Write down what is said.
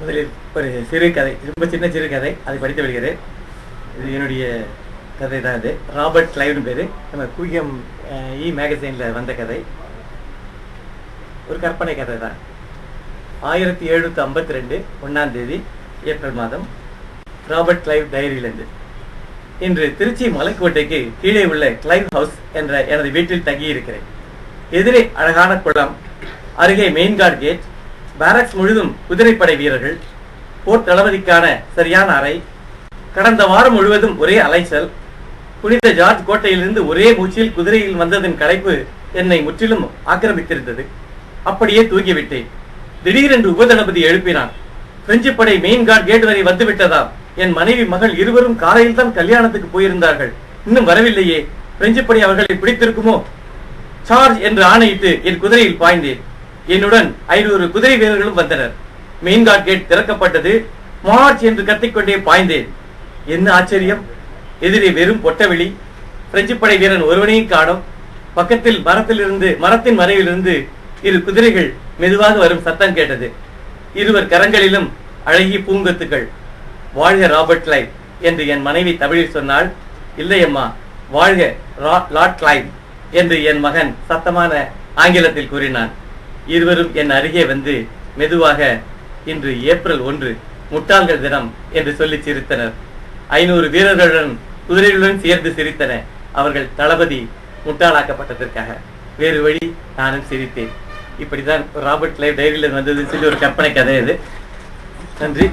முதலில் ஒரு சிறு கதை ரொம்ப சின்ன சிறு கதை. அதை படித்து வருகிறேன் இது என்னுடைய கதை தான் இது. ராபர்ட் கிளைவ்னு பேர். நம்ம குயம் இ மேகசைனில் வந்த கதை. ஒரு கற்பனை கதை தான். ஆயிரத்தி எழுநூற்றி ஐம்பத்தி ரெண்டு ஒன்றாம் தேதி ஏப்ரல் மாதம் ராபர்ட் கிளைவ் டைரியிலிருந்து இன்று திருச்சி மலைக்கோட்டைக்கு கீழே உள்ள கிளைவ் ஹவுஸ் என்ற எனது வீட்டில் தங்கியிருக்கிறேன். எதிரே அழகான குளம் அருகே மெயின் கார்டு கேட் பாரக்ஸ் முழுதும் குதிரைப்படை வீரர்கள் போர் தளபதிக்கான சரியான அறை கடந்த வாரம் முழுவதும் ஒரே அலைச்சல் புனித ஜார்ஜ் கோட்டையிலிருந்து ஒரே மூச்சில் குதிரையில் வந்ததன் களைப்பு என்னை முற்றிலும் ஆக்கிரமித்திருந்தது. அப்படியே தூங்கிவிட்டேன். திடீரென்று உபதளபதி எழுப்பினான் பிரெஞ்சு படை மெயின் கார்டு கேட் வரை வந்துவிட்டதா என் மனைவி மகள் இருவரும் காலையில் தான் கல்யாணத்துக்கு போயிருந்தார்கள். இன்னும் வரவில்லையே. பிரெஞ்சு படை அவர்களை பிடித்திருக்குமோ? சார்ஜ் என்று ஆணையிட்டு என் குதிரையில் பாய்ந்தேன். என்னுடன் ஐநூறு குதிரை வீரர்களும் வந்தனர். மெயின் கேட் திறக்கப்பட்டது. மார்ச் என்று கத்திக்கொண்டே பாய்ந்தேன். என்ன ஆச்சரியம்? எதிரே வெறும் பொட்டவெளி. பிரெஞ்சு படை வீரன் ஒருவனையும் காணோம். பக்கத்தில் மரத்திலிருந்து மரத்தின் மறைவிலிருந்து இரு குதிரைகள் மெதுவாக வரும் சத்தம் கேட்டது. இருவர் கரங்களிலும் அழகிய பூங்கொத்துக்கள். வாழ்க ராபர்ட் கிளைவ் என்று என் மனைவி தமிழில் சொன்னாள் இல்லையம்மா வாழ்க லாட் லார்ட் கிளைவ் என்று என் மகன் சத்தமான ஆங்கிலத்தில் கூறினான். இருவரும் என் அருகே வந்து மெதுவாக இன்று ஏப்ரல் ஒன்று முட்டாள்கள் தினம் என்று சொல்லி சிரித்தனர். ஐநூறு வீரர்களுடன் குதிரைகளுடன் சேர்ந்து சிரித்தன அவர்கள் தளபதி முட்டாளாக்கப்பட்டதற்காக. வேறு வழி நானும் சிரித்தேன். இப்படிதான் ராபர்ட் லைவ் டைரியில் வந்ததுன்னு சொல்லி ஒரு கற்பனை கதை இது. நன்றி.